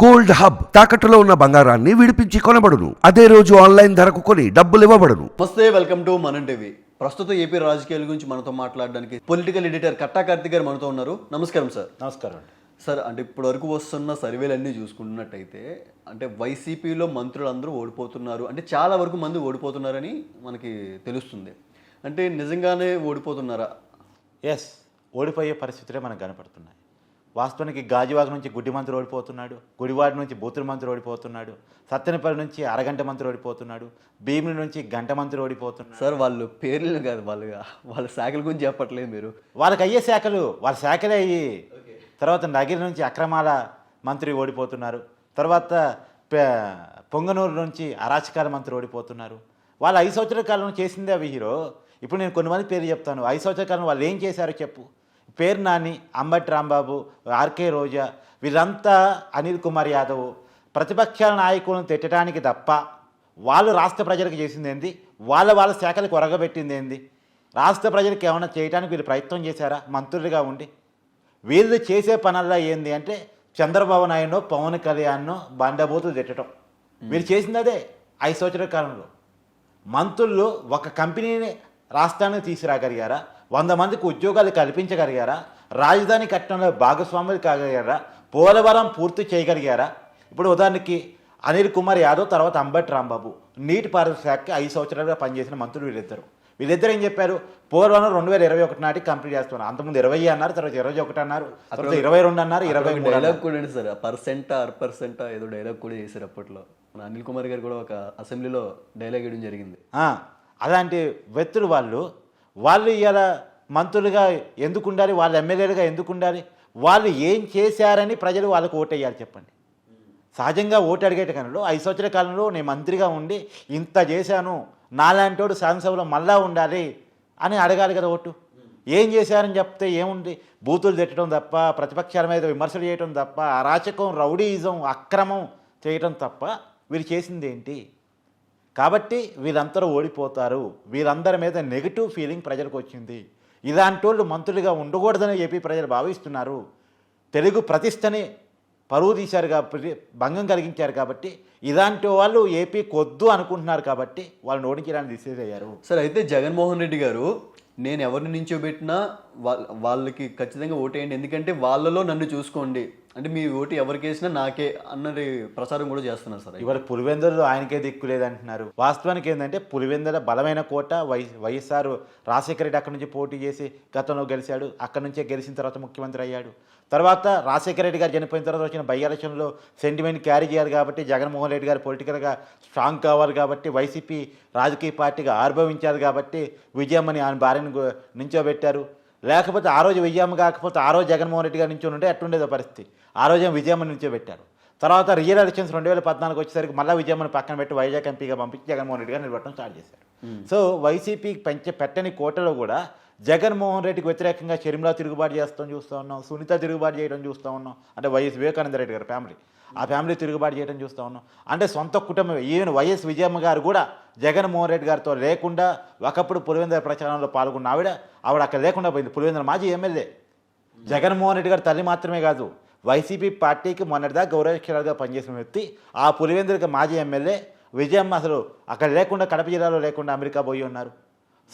Gold hub తాకట్టులో ఉన్న బంగారాన్ని విడిపించి కొనబడును. అదే రోజు ఆన్లైన్ ధరకు కొని డబ్బులు ఇవ్వబడును. నమస్తే వెల్కమ్ టు మనం టీవీ. ప్రస్తుతం ఏపీ రాజకీయాల గురించి మనతో మాట్లాడడానికి పొలిటికల్ ఎడిటర్ కట్టా కార్తిక్ గారు మనతో ఉన్నారు. నమస్కారం సార్. నమస్కారం సార్ అంటే ఇప్పటి వరకు వస్తున్న సర్వేలన్నీ చూసుకున్నట్టయితే అంటే వైసీపీలో మంత్రులందరూ ఓడిపోతున్నారు. అంటే చాలా వరకు మంది ఓడిపోతున్నారని మనకి తెలుస్తుంది. అంటే నిజంగానే ఓడిపోతున్నారా? ఎస్ ఓడిపోయే పరిస్థితులే మనకు కనపడుతున్నాయి. వాస్తవానికి గాజువాక నుంచి గుడ్డి మంత్రి ఓడిపోతున్నాడు గుడివాడ నుంచి బూతుల మంత్రి ఓడిపోతున్నాడు సత్తెనపల్లి నుంచి అరగంట మంత్రి ఓడిపోతున్నాడు భీముల నుంచి గంట మంత్రి ఓడిపోతున్నాడు. సార్ వాళ్ళు పేర్లు కాదు వాళ్ళు వాళ్ళ శాఖల గురించి చెప్పట్లేదు మీరు. వాళ్ళకి అయ్యే శాఖలు వాళ్ళ శాఖలే అయ్యి. తర్వాత నగిరి నుంచి అక్రమాల మంత్రి ఓడిపోతున్నారు. తర్వాత పొంగనూరు నుంచి అరాచకాల మంత్రి ఓడిపోతున్నారు. వాళ్ళు ఐదు సంవత్సరాల కాలంలో చేసిందే అవి హీరో. ఇప్పుడు నేను కొన్ని మంది పేరు చెప్తాను. ఐదు సంవత్సరాల కాలంలో వాళ్ళు ఏం చేశారో చెప్పు. పేరు నాని అంబటి రాంబాబు ఆర్కే రోజా వీరంతా అనిల్ కుమార్ యాదవ్. ప్రతిపక్షాల నాయకులను తిట్టడానికి తప్ప వాళ్ళు రాష్ట్ర ప్రజలకు చేసింది ఏంది? వాళ్ళ వాళ్ళ శాఖలకు ఒరగబెట్టింది ఏంది? రాష్ట్ర ప్రజలకు ఏమైనా చేయడానికి వీళ్ళు ప్రయత్నం చేశారా? మంత్రులుగా ఉండి. వీళ్ళు చేసే పనుల్లో ఏంది అంటే చంద్రబాబు నాయుడు పవన్ కళ్యాణ్ బండబూతులు తిట్టడం వీళ్ళు చేసింది అదే ఐదు సంవత్సరాల కాలంలో. మంత్రులు ఒక కంపెనీని రాష్ట్రానికి తీసుకురాగలిగారా? వంద మందికి ఉద్యోగాలు కల్పించగలిగారా? రాజధాని కట్టడంలో భాగస్వాములు కాగలిగారా? పోలవరం పూర్తి చేయగలిగారా? ఇప్పుడు ఉదాహరణకి అనిల్ కుమార్ యాదవ్ తర్వాత అంబటి రాంబాబు. నీటిపారుదల శాఖకి ఐదు సంవత్సరాలుగా పనిచేసిన మంత్రులు వీళ్ళిద్దరు వీళ్ళిద్దరు ఏం చెప్పారు? పోలవరం రెండు వేల ఇరవై ఒకటి నాటికి కంప్లీట్ చేస్తున్నారు. అంతకుముందు ఇరవై అన్నారు తర్వాత ఇరవై ఒకటి అన్నారు తర్వాత ఇరవై రెండు అన్నారు ఇరవై డైలాగ్. కూడా సార్. పర్సెంట్ ఆర్ పర్సెంట్ ఏదో డైలాగ్ కూడా చేశారు అప్పట్లో. అనిల్ కుమార్ గారు కూడా ఒక అసెంబ్లీలో డైలాగ్ వేయడం జరిగింది. ఆ, అలాంటి వ్యక్తులు వాళ్ళు వాళ్ళు ఇలా మంత్రులుగా ఎందుకు ఉండాలి వాళ్ళు ఎమ్మెల్యేలుగా ఎందుకు ఉండాలి వాళ్ళు ఏం చేశారని ప్రజలు వాళ్ళకు ఓటేయాలి చెప్పండి. సహజంగా ఓటు అడిగేట కాలంలో ఐదు సంవత్సరాల కాలంలో నేను మంత్రిగా ఉండి ఇంత చేశాను నాలాంటోడు శాసనసభలో మళ్ళా ఉండాలి అని అడగాలి కదా ఓటు. ఏం చేశారని చెప్తే ఏముంది? బూతులు తిట్టడం తప్ప ప్రతిపక్షాల మీద విమర్శలు చేయడం తప్ప అరాచకం రౌడీయిజం అక్రమం చేయడం తప్ప వీరు చేసింది ఏంటి కాబట్టి వీరందరూ ఓడిపోతారు. వీరందరి మీద నెగిటివ్ ఫీలింగ్ ప్రజలకు వచ్చింది. ఇలాంటి వాళ్ళు మంత్రులుగా ఉండకూడదని ఏపీ ప్రజలు భావిస్తున్నారు. తెలుగు ప్రతిష్టని పరువు తీశారు కాబట్టి భంగం కలిగించారు కాబట్టి ఇలాంటి వాళ్ళు ఏపీ కొద్దు అనుకుంటున్నారు కాబట్టి వాళ్ళని ఓడించడానికి డిసైడ్ అయ్యారు. సార్ అయితే జగన్మోహన్ రెడ్డి గారు నేను ఎవరిని నించోబెట్టినా వాళ్ళ వాళ్ళకి ఖచ్చితంగా ఓటేయండి. ఎందుకంటే వాళ్ళలో నన్ను చూసుకోండి. అంటే మీ ఓటు ఎవరికి వేసినా నాకే అన్నది ప్రచారం కూడా చేస్తున్నారు సార్. ఇవాళ పులివెందులు ఆయనకే దిక్కు లేదంటున్నారు. వాస్తవానికి ఏంటంటే పులివెందుల బలమైన కోట వై వైఎస్ఆర్ రాజశేఖర రెడ్డి అక్కడి నుంచి పోటీ చేసి గతంలో గెలిచాడు. అక్కడి నుంచే గెలిచిన తర్వాత ముఖ్యమంత్రి అయ్యాడు. తర్వాత రాజశేఖర రెడ్డి గారు చనిపోయిన తర్వాత వచ్చిన బై ఎలక్షన్లో సెంటిమెంట్ క్యారీ చేయాలి కాబట్టి జగన్మోహన్ రెడ్డి గారు పొలిటికల్గా స్ట్రాంగ్ కావాలి కాబట్టి వైసీపీ రాజకీయ పార్టీగా ఆర్భవించారు కాబట్టి విజయమ్మని ఆయన భార్యను నించోబెట్టారు. లేకపోతే ఆ రోజు విజయమ్మ కాకపోతే ఆ రోజు జగన్మోహన్ రెడ్డి గారు నించొని ఉంటే ఎట్టుండేదో పరిస్థితి. ఆ రోజు విజయమ్మ నించోబెట్టారు. తర్వాత రియల్ ఎలక్షన్స్ రెండు వేల పద్నాలుగు వచ్చేసరికి మళ్ళీ విజయమ్మని పక్కన పెట్టి వైజాగ్ ఎంపీగా పంపించి జగన్మోహన్ రెడ్డి గారు నిలబడటం స్టార్ట్ చేశారు. సో వైసీపీకి పెంచే పెట్టని కోటలో కూడా జగన్మోహన్ రెడ్డికి వ్యతిరేకంగా షర్మిలా తిరుగుబాటు చేస్తాం చూస్తూ ఉన్నాం సునీత తిరుగుబాటు చేయడం చూస్తూ ఉన్నాం. అంటే వైఎస్ వివేకానంద రెడ్డి గారి ఫ్యామిలీ. ఆ ఫ్యామిలీ తిరుగుబాటు చేయడం చూస్తూ ఉన్నాం. అంటే సొంత కుటుంబం ఈవెన్ వైఎస్ విజయమ్మ గారు కూడా జగన్మోహన్ రెడ్డి గారితో లేకుండా ఒకప్పుడు పులివెందుల ప్రచారంలో పాల్గొన్న ఆవిడ ఆవిడ అక్కడ లేకుండా పోయింది. పులివెందుల మాజీ ఎమ్మెల్యే. జగన్మోహన్ రెడ్డి గారి తల్లి మాత్రమే కాదు వైసీపీ పార్టీకి మొన్నటిదా గౌరవక్షరాలుగా పనిచేసిన వ్యక్తి ఆ పులివెందులకి మాజీ ఎమ్మెల్యే. విజయమ్మ అసలు అక్కడ లేకుండా కడప జిల్లాలో లేకుండా అమెరికా పోయి ఉన్నారు.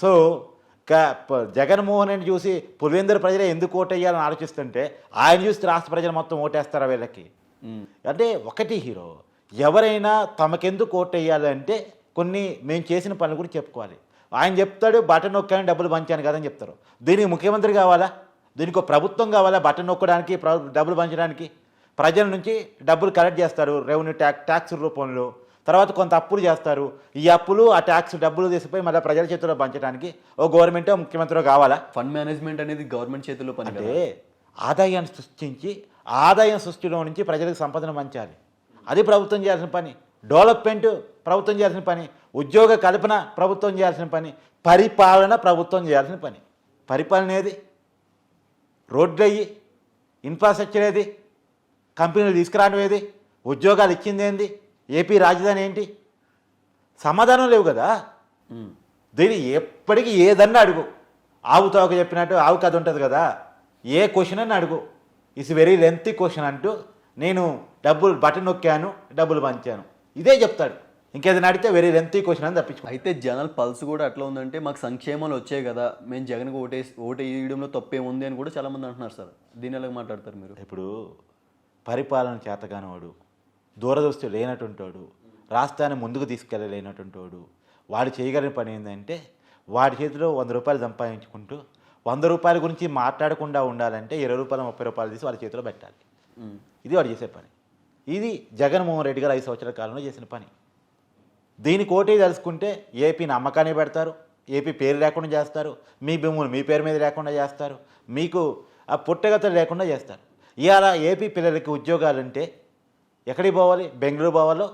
సో క- జగన్మోహన్ రెడ్డి చూసి పులివెందుల ప్రజలే ఎందుకు ఓటేయాలని ఆలోచిస్తుంటే ఆయన చూసి రాష్ట్ర ప్రజలు మొత్తం ఓటేస్తారా వీళ్ళకి? అంటే ఒకటి హీరో. ఎవరైనా తమకెందుకు ఓటేయాలంటే కొన్ని మేము చేసిన పనులు కూడా చెప్పుకోవాలి. ఆయన చెప్తాడు బటన్ నొక్కాను డబ్బులు పంచాను కదని చెప్తారు. దీనికి ముఖ్యమంత్రి కావాలా? దీనికి ఒక ప్రభుత్వం కావాలా బటన్ నొక్కడానికి ప్ర- డబ్బులు పంచడానికి? ప్రజల నుంచి డబ్బులు కలెక్ట్ చేస్తారు రెవెన్యూ ట్యాక్ ట్యాక్స్ రూపంలో. తర్వాత కొంత అప్పులు చేస్తారు. ఈ అప్పులు ఆ ట్యాక్స్ డబ్బులు తీసిపోయి మళ్ళీ ప్రజల చేతిలో పంచడానికి ఓ గవర్నమెంట్ ముఖ్యమంత్రి కావాలా? ఫండ్ మేనేజ్మెంట్ అనేది గవర్నమెంట్ పని కదా. అంటే ఆదాయాన్ని సృష్టించి ఆదాయం సృష్టిలో నుంచి ప్రజలకు సంపదను పంచాలి. అది ప్రభుత్వం చేయాల్సిన పని. డెవలప్మెంట్ ప్రభుత్వం చేయాల్సిన పని. ఉద్యోగ కల్పన ప్రభుత్వం చేయాల్సిన పని. పరిపాలన ప్రభుత్వం చేయాల్సిన పని. పరిపాలన ఏది? రోడ్లు అయ్యి ఇన్ఫ్రాస్ట్రక్చర్ ఏది? కంపెనీలు తీసుకురావడం ఏది? ఉద్యోగాలు ఇచ్చింది ఏంది? ఏపీ రాజధాని ఏంటి? సమాధానం లేవు కదా. దీన్ని ఎప్పటికీ ఏదన్నా అడుగు. ఆవు తోక చెప్పినట్టు ఆవు కథ ఉంటుంది కదా. ఏ క్వశ్చన్ అని అడుగు. ఇట్స్ వెరీ లెంతీ క్వశ్చన్ అంటూ నేను డబ్బులు బటన్ నొక్కాను డబ్బులు పంచాను. ఇదే చెప్తాడు. ఇంకేదైనా అడిగితే వెరీ లెంతీ క్వశ్చన్ అని తప్పించుకో. అయితే జనాల పల్స్ కూడా ఎట్లా ఉందంటే మాకు సంక్షేమాలు వచ్చాయి కదా. మేము జగన్కి ఓటేసి ఓటు వేయడంలో తప్పేముంది అని కూడా చాలా మంది అంటున్నారు సార్. దీని ఎలా మాట్లాడతారు మీరు? ఇప్పుడు పరిపాలన చేతగానివాడు దూరదృష్టి లేనటువంటి వాడు రాష్ట్రాన్ని ముందుకు తీసుకెళ్ళలేనటువంటి వాడు వాడు చేయగలిగిన పని ఏంటంటే వాడి చేతిలో వంద రూపాయలు సంపాదించుకుంటూ వంద రూపాయల గురించి మాట్లాడకుండా ఉండాలంటే ఇరవై రూపాయలు ముప్పై రూపాయలు తీసి వాడి చేతిలో పెట్టాలి. ఇది వాడు చేసే పని. ఇది జగన్మోహన్ రెడ్డి గారు ఐదు సంవత్సరాల కాలంలో చేసిన పని. దీనికి ఓటే తెలుసుకుంటే ఏపీని అమ్మకాన్ని పెడతారు ఏపీ పేరు లేకుండా చేస్తారు మీ భూములు మీ పేరు మీద లేకుండా చేస్తారు మీకు ఆ పుట్టగతులు లేకుండా చేస్తారు. ఇవాళ ఏపీ పిల్లలకి ఉద్యోగాలు అంటే ఎక్కడికి పోవాలి? బెంగళూరు పోవాలో?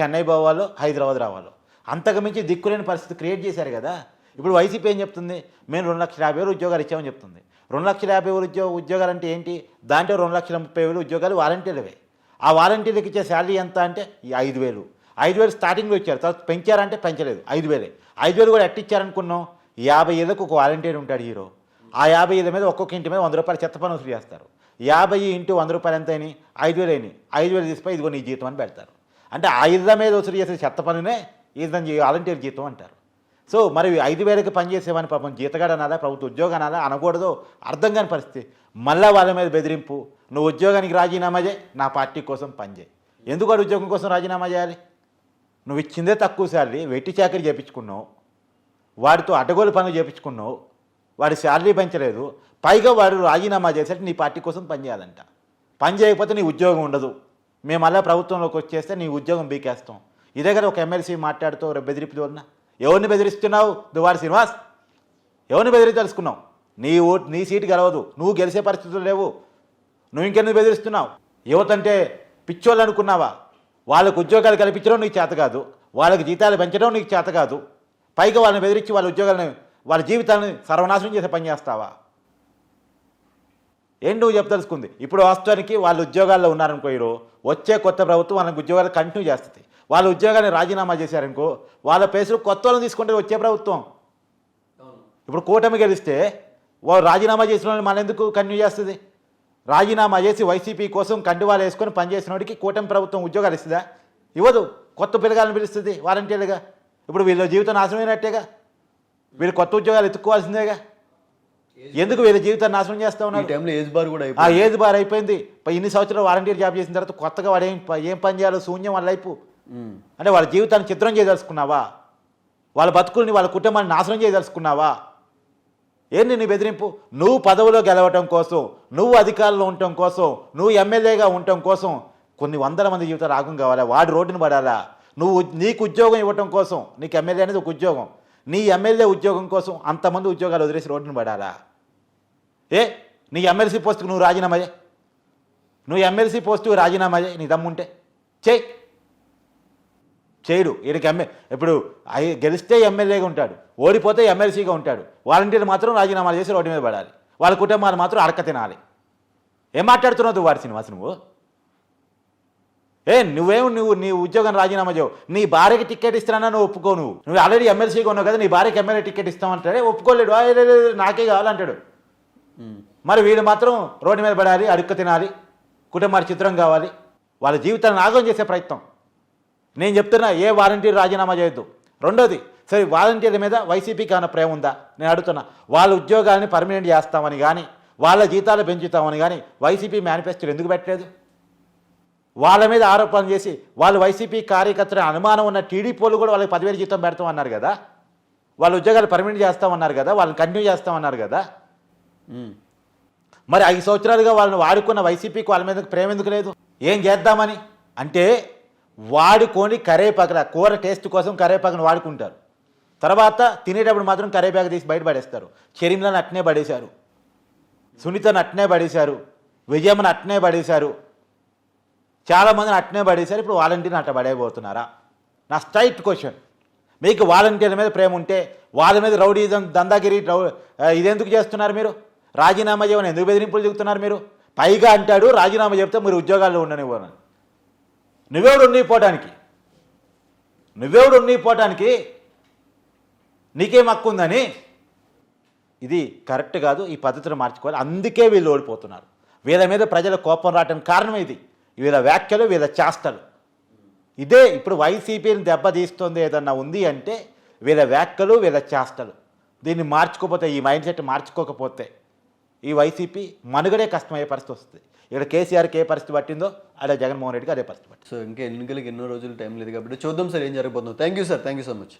చెన్నై పోవాలో? హైదరాబాద్ రావాలో? అంతకుమించి దిక్కులేని పరిస్థితి క్రియేట్ చేశారు కదా. ఇప్పుడు వైసీపీ ఏం చెప్తుంది? మేము రెండు లక్షల యాభై వేలు ఉద్యోగాలు ఇచ్చామని చెప్తుంది. రెండు లక్షల యాభై వేలు ఉద్యోగ ఉద్యోగాలు అంటే ఏంటి? దాంట్లో రెండు లక్షల ముప్పై వేలు ఉద్యోగాలు వాలంటీర్లవే. ఆ వాలంటీర్లకు ఇచ్చే శాలరీ ఎంత అంటే ఈ ఐదు వేలు. ఐదు వేలు స్టార్టింగ్లో ఇచ్చారు తర్వాత పెంచారంటే పెంచలేదు. ఐదు వేలే. ఐదు వేలు కూడా ఎట్టిచ్చారనుకున్నాం? యాభై ఏళ్ళకు ఒక వాలంటీర్ ఉంటాడు హీరో. ఆ యాభై ఏళ్ళ మీద ఒక్కొక్క ఇంటి మీద వంద రూపాయలు చెత్త పని వసూలు చేస్తారు. యాభై ఇంటూ వంద రూపాయలు ఎంత అయినాయి? ఐదు వేలు అయినాయి. ఐదు వేలు తీసిపోయి ఇదిగో నీ జీతం అని పెడతారు. అంటే ఆ ఇళ్ళ మీద వసూలు చేసే చెత్త పనినే ఇదని వాలంటీర్ జీతం అంటారు. సో మరి ఐదు వేలకి పనిచేసేవాని పాపం జీతగాడు అనాలా ప్రభుత్వ ఉద్యోగం అనాలా అనకూడదు అర్థం కాని పరిస్థితి. మళ్ళా వాళ్ళ మీద బెదిరింపు నువ్వు ఉద్యోగానికి రాజీనామా చేయి నా పార్టీ కోసం పనిచేయి ఎందుకు వాడు ఉద్యోగం కోసం రాజీనామా చేయాలి? నువ్వు ఇచ్చిందే తక్కువ శాలరీ వెట్టి చాకరీ చేపించుకున్నావు వాడితో అడ్డగోలు పనులు చేపించుకున్నావు వాడి శాలరీ పెంచలేదు పైగా వాడు రాజీనామా చేసేట్టు నీ పార్టీ కోసం పనిచేయాలంట పని చేయకపోతే నీ ఉద్యోగం ఉండదు. మేము మళ్ళీ ప్రభుత్వంలోకి వచ్చేస్తే నీ ఉద్యోగం బీకేస్తాం. ఇదే కదా ఒక ఎమ్మెల్సీ మాట్లాడుతూ రేపు బెదిరిపులు ఉన్నా ఎవరిని బెదిరిస్తున్నావు? దువారి శ్రీనివాస్. ఎవరిని బెదిరి తెలుసుకున్నావు నీ ఓటు నీ సీటు గెలవదు. నువ్వు గెలిచే పరిస్థితులు లేవు. నువ్వు ఇంకెందుకు బెదిరిస్తున్నావు? యువత అంటే పిచ్చోళ్ళు అనుకున్నావా వాళ్ళకు ఉద్యోగాలు కల్పించడం నీకు చేత కాదు. వాళ్ళకి జీతాలు పెంచడం నీకు చేత కాదు. పైగా వాళ్ళని బెదిరించి వాళ్ళ ఉద్యోగాలను వాళ్ళ జీవితాలను సర్వనాశనం చేసే పని చేస్తావా? ఏం నువ్వు చెప్పదలుచుకుంది? ఇప్పుడు వాస్తవానికి వాళ్ళు ఉద్యోగాల్లో ఉన్నారనుకో వచ్చే కొత్త ప్రభుత్వం వాళ్ళకి ఉద్యోగాలు కంటిన్యూ చేస్తుంది. వాళ్ళ ఉద్యోగాన్ని రాజీనామా చేశారనుకో వాళ్ళ పేసులు కొత్త వాళ్ళని తీసుకుంటే వచ్చే ప్రభుత్వం. ఇప్పుడు కూటమి గెలిస్తే వాళ్ళు రాజీనామా చేసిన వాళ్ళని మన ఎందుకు కంటిన్యూ చేస్తుంది? రాజీనామా చేసి వైసీపీ కోసం కండువాలు వేసుకొని పనిచేసిన వాడికి కూటమి ప్రభుత్వం ఉద్యోగాలు ఇస్తుందా? ఇవ్వదు. కొత్త పిల్లగాలను పిలుస్తుంది వాలంటీర్లుగా. ఇప్పుడు వీళ్ళ జీవితం నాశనమైనట్టేగా వీళ్ళు కొత్త ఉద్యోగాలు ఎత్తుక్కోవాల్సిందేగా ఎందుకు వీళ్ళ జీవితాన్ని నాశనం చేస్తా ఉన్నారు? టైంలో ఏజ్ బార్ కూడా ఆ ఏజ్ బార్ అయిపోయింది. ఇన్ని సంవత్సరాలు వాలంటీర్ జాబ్ చేసిన తర్వాత కొత్తగా వాడు ఏం ఏం పని చేయాలో శూన్యం వాళ్ళ లైఫ్. అంటే వాళ్ళ జీవితాన్ని చిత్రం చేయదలుచుకున్నావా? వాళ్ళ బతుకుల్ని వాళ్ళ కుటుంబాన్ని నాశనం చేయదలుచుకున్నావా? ఏంటి నీ బెదిరింపు? నువ్వు పదవిలో గెలవటం కోసం నువ్వు అధికారంలో ఉండటం కోసం నువ్వు ఎమ్మెల్యేగా ఉండటం కోసం కొన్ని వందల మంది జీవితాలు ఆగం కావాలా? వాడు రోడ్డును పడాలా? నువ్వు నీకు ఉద్యోగం ఇవ్వటం కోసం నీకు ఎమ్మెల్యే అనేది ఒక ఉద్యోగం. నీ ఎమ్మెల్యే ఉద్యోగం కోసం అంతమంది ఉద్యోగాలు వదిలేసి రోడ్డును పడాలా? ఏ? నీ ఎమ్మెల్సీ పోస్టుకు నువ్వు రాజీనామా నువ్వు ఎమ్మెల్సీ పోస్టుకు రాజీనామా నీ దమ్ముంటే. చేయి. చేయడు. వీడికి ఎమ్మె ఇప్పుడు గెలిస్తే ఎమ్మెల్యేగా ఉంటాడు. ఓడిపోతే ఎమ్మెల్సీగా ఉంటాడు. వాలంటీర్లు మాత్రం రాజీనామాలు చేసి రోడ్డు మీద పడాలి. వాళ్ళ కుటుంబాలు మాత్రం అడక తినాలి. ఏం మాట్లాడుతున్నావు వారి శ్రీనివాస్ నువ్వు? ఏ నువ్వేం నువ్వు నీ ఉద్యోగం రాజీనామా చేయవు. నీ భార్యకి టికెట్ ఇస్తానన్నా నువ్వు ఒప్పుకో నువ్వు. నువ్వు ఆల్రెడీ ఎమ్మెల్సీగా ఉన్నావు కదా నీ భార్యకి ఎమ్మెల్యే టికెట్ ఇస్తామంటాడే ఒప్పుకోలేడు. "ఆ, లే, లే, లే, నాకే కావాలంటాడు. మరి వీళ్ళు మాత్రం రోడ్డు మీద పడాలి అడుక్క తినాలి కుటుంబానికి చిత్రం కావాలి. వాళ్ళ జీవితాన్ని నాగం చేసే ప్రయత్నం. నేను చెప్తున్నా ఏ వాలంటీర్ రాజీనామా చేయొద్దు. రెండోది సరే వాలంటీర్ల మీద వైసీపీకి ఏమైనా ప్రేమ ఉందా? నేను అడుగుతున్నా వాళ్ళ ఉద్యోగాన్ని పర్మనెంట్ చేస్తామని కానీ వాళ్ళ జీతాలు పెంచుతామని కానీ వైసీపీ మేనిఫెస్టోలు ఎందుకు పెట్టలేదు? వాళ్ళ మీద ఆరోపణలు చేసి వాళ్ళు వైసీపీ కార్యకర్తల అనుమానం ఉన్న టీడీపీలు కూడా వాళ్ళకి పదివేలు జీతం పెడతామన్నారు కదా? వాళ్ళ ఉద్యోగాలు పర్మనెంట్ చేస్తామన్నారు కదా? వాళ్ళని కంటిన్యూ చేస్తామన్నారు కదా. మరి ఐదు సంవత్సరాలుగా వాళ్ళని వాడుకున్న వైసీపీకి వాళ్ళ మీద ప్రేమ ఎందుకు లేదు? ఏం చేద్దామని? అంటే వాడుకొని కరేపాకు కూర టేస్ట్ కోసం కరేపాకును వాడుకుంటారు. తర్వాత తినేటప్పుడు మాత్రం కరేపాకు తీసి బయట పడేస్తారు. షరీంలను అట్నే పడేశారు. సునీతను అట్నే పడేశారు. విజయమ్మను అట్నే పడేశారు. చాలామందిని అట్నే పడేశారు. ఇప్పుడు వాలంటీర్ని అట్ట పడేయబోతున్నారా? నా స్ట్రైట్ క్వశ్చన్. మీకు వాలంటీర్ల మీద ప్రేమ ఉంటే వాళ్ళ మీద రౌడీజం దందాగిరి రౌ ఇదెందుకు చేస్తున్నారు మీరు? రాజీనామా చేయమని ఎందుకు బెదిరింపులు చెబుతున్నారు మీరు? పైగా అంటాడు రాజీనామా చెప్తే మీరు ఉద్యోగాల్లో ఉండనివ్వను నువ్వెవడు ఉండిపోవటానికి నువ్వెవడు ఉండిపోవటానికి నీకేం హక్కు ఉందని? ఇది కరెక్ట్ కాదు ఈ పద్ధతిని మార్చుకోవాలి. అందుకే వీళ్ళు ఓడిపోతున్నారు. వీళ్ళ మీద ప్రజల కోపం రావడానికి కారణం ఇది. వీళ్ళ వ్యాఖ్యలు వీళ్ళ చేష్టలు. ఇదే ఇప్పుడు వైసీపీని దెబ్బతీస్తుంది ఏదన్నా ఉంది అంటే వీళ్ళ వ్యాఖ్యలు వీళ్ళ చేష్టలు. దీన్ని మార్చుకోకపోతే ఈ మైండ్ సెట్ మార్చుకోకపోతే ఈ వైసీపీ మనుగడే కష్టమయ్యే పరిస్థితి వస్తుంది. ఇక్కడ కేసీఆర్కి ఏ పరిస్థితి పట్టిందో అదే జగన్మోహన్ రెడ్డికి అదే పరిస్థితి. సో ఇంకా ఎన్నికలకి ఎన్నో రోజులు టైం లేదు కాబట్టి చూద్దాం సార్ ఏం జరగబోతుందో. Thank you sir thank you so much